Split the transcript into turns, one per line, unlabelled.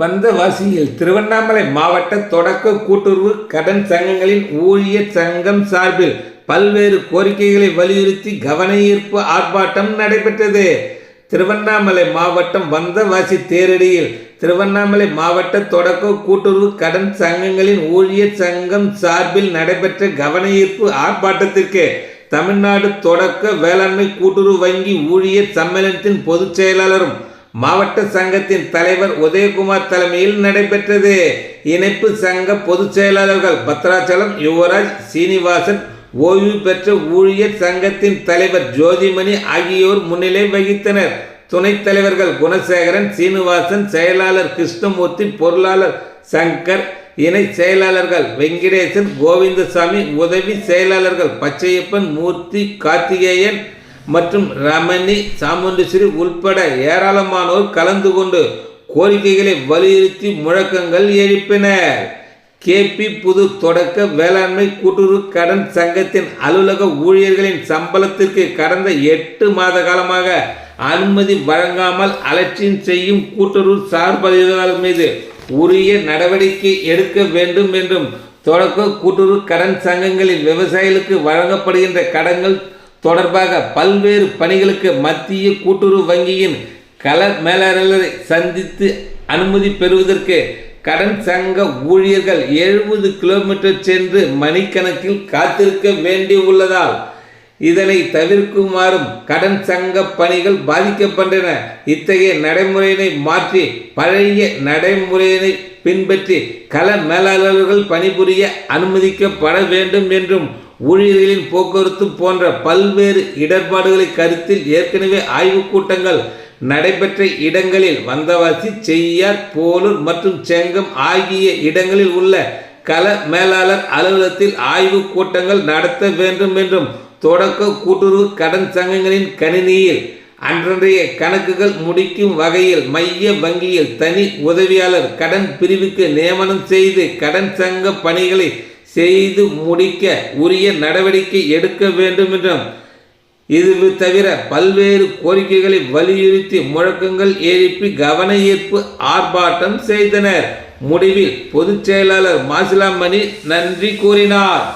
வந்தவாசியில் திருவண்ணாமலை மாவட்ட தொடக்க கூட்டுறவு கடன் சங்கங்களின் ஊழியர் சங்கம் சார்பில் பல்வேறு கோரிக்கைகளை வலியுறுத்தி கவன ஈர்ப்பு ஆர்ப்பாட்டம் நடைபெற்றது. திருவண்ணாமலை மாவட்டம் வந்தவாசி தேரடியில் திருவண்ணாமலை மாவட்ட தொடக்க கூட்டுறவு கடன் சங்கங்களின் ஊழியர் சங்கம் சார்பில் நடைபெற்ற கவன ஈர்ப்பு ஆர்ப்பாட்டத்திற்கு தமிழ்நாடு தொடக்க வேளாண்மை கூட்டுறவு வங்கி ஊழியர் சம்மேளனத்தின் பொதுச் செயலாளரும் மாவட்ட சங்கத்தின் தலைவர் உதயகுமார் தலைமையில் நடைபெற்றது. இணைப்பு சங்க பொதுச் செயலாளர்கள் பத்ராச்சலம் யுவராஜ் சீனிவாசன் ஓய்வு பெற்ற ஊழியர் சங்கத்தின் தலைவர் ஜோதிமணி ஆகியோர் முன்னிலை வகித்தனர். துணைத் தலைவர்கள் குணசேகரன் சீனிவாசன் செயலாளர் கிருஷ்ணமூர்த்தி பொருளாளர் சங்கர் இணை செயலாளர்கள் வெங்கடேசன் கோவிந்தசாமி உதவி செயலாளர்கள் பச்சையப்பன் மூர்த்தி கார்த்திகேயன் மற்றும் ரமணி சாமுண்டீஸ்வரி உள்பட ஏராளமானோர் கலந்து கொண்டு கோரிக்கைகளை வலியுறுத்தி முழக்கங்கள் எழுப்பினர். கேபி புது தொடக்க வேளாண்மை கூட்டுறவு கடன் சங்கத்தின் அலுவலக ஊழியர்களின் சம்பளத்திற்கு கடந்த எட்டு மாத காலமாக அனுமதி வழங்காமல் அலட்சியம் செய்யும் கூட்டுறவு சார்பதிவாளர் மீது உரிய நடவடிக்கை எடுக்க வேண்டும் என்றும் தொடக்க கூட்டுறவு கடன் சங்கங்களில் விவசாயிகளுக்கு வழங்கப்படுகின்ற கடன்கள் தொடர்பாக பல்வேறு பணிகளுக்கு மத்திய கூட்டுறவு வங்கியின் கள மேலாளரை சந்தித்து அனுமதி பெறுவதற்கு கடன் சங்க ஊழியர்கள் எழுபது கிலோமீட்டர் சென்று மணிக்கணக்கில் காத்திருக்க வேண்டியுள்ளதால் இதனை தவிர்க்குமாறும் கடன் சங்க பணிகள் பாதிக்கப்பட்டன. இத்தகைய நடைமுறையினை மாற்றி பழைய நடைமுறையினை பின்பற்றி கள மேலாளர்கள் பணிபுரிய அனுமதிக்கப்பட வேண்டும் என்றும் ஊழியர்களின் போக்குவரத்து போன்ற பல்வேறு இடர்பாடுகளை கருத்தில் ஏற்கனவே ஆய்வுக் கூட்டங்கள் நடைபெற்ற இடங்களில் வந்தவாசி செய்யார் போலூர் மற்றும் செங்கம் ஆகிய இடங்களில் உள்ள கள மேலாளர் அலுவலகத்தில் ஆய்வுக் கூட்டங்கள் நடத்த வேண்டும் என்றும் தொடக்க கூட்டுறவு கடன் சங்கங்களின் கணினியில் அன்றன்றைய கணக்குகள் முடிக்கும் வகையில் மைய வங்கியில் தனி உதவியாளர் கடன் பிரிவுக்கு நியமனம் செய்து கடன் சங்க பணிகளை செய்து முடிக்க உரிய நடவடிக்கை எடுக்க வேண்டும் என்றும் இது தவிர பல்வேறு கோரிக்கைகளை வலியுறுத்தி முழக்கங்கள் எழுப்பி கவன ஈர்ப்பு ஆர்ப்பாட்டம் செய்தனர். முடிவில் பொதுச் செயலாளர் மாசிலாமணி நன்றி கூறினார்.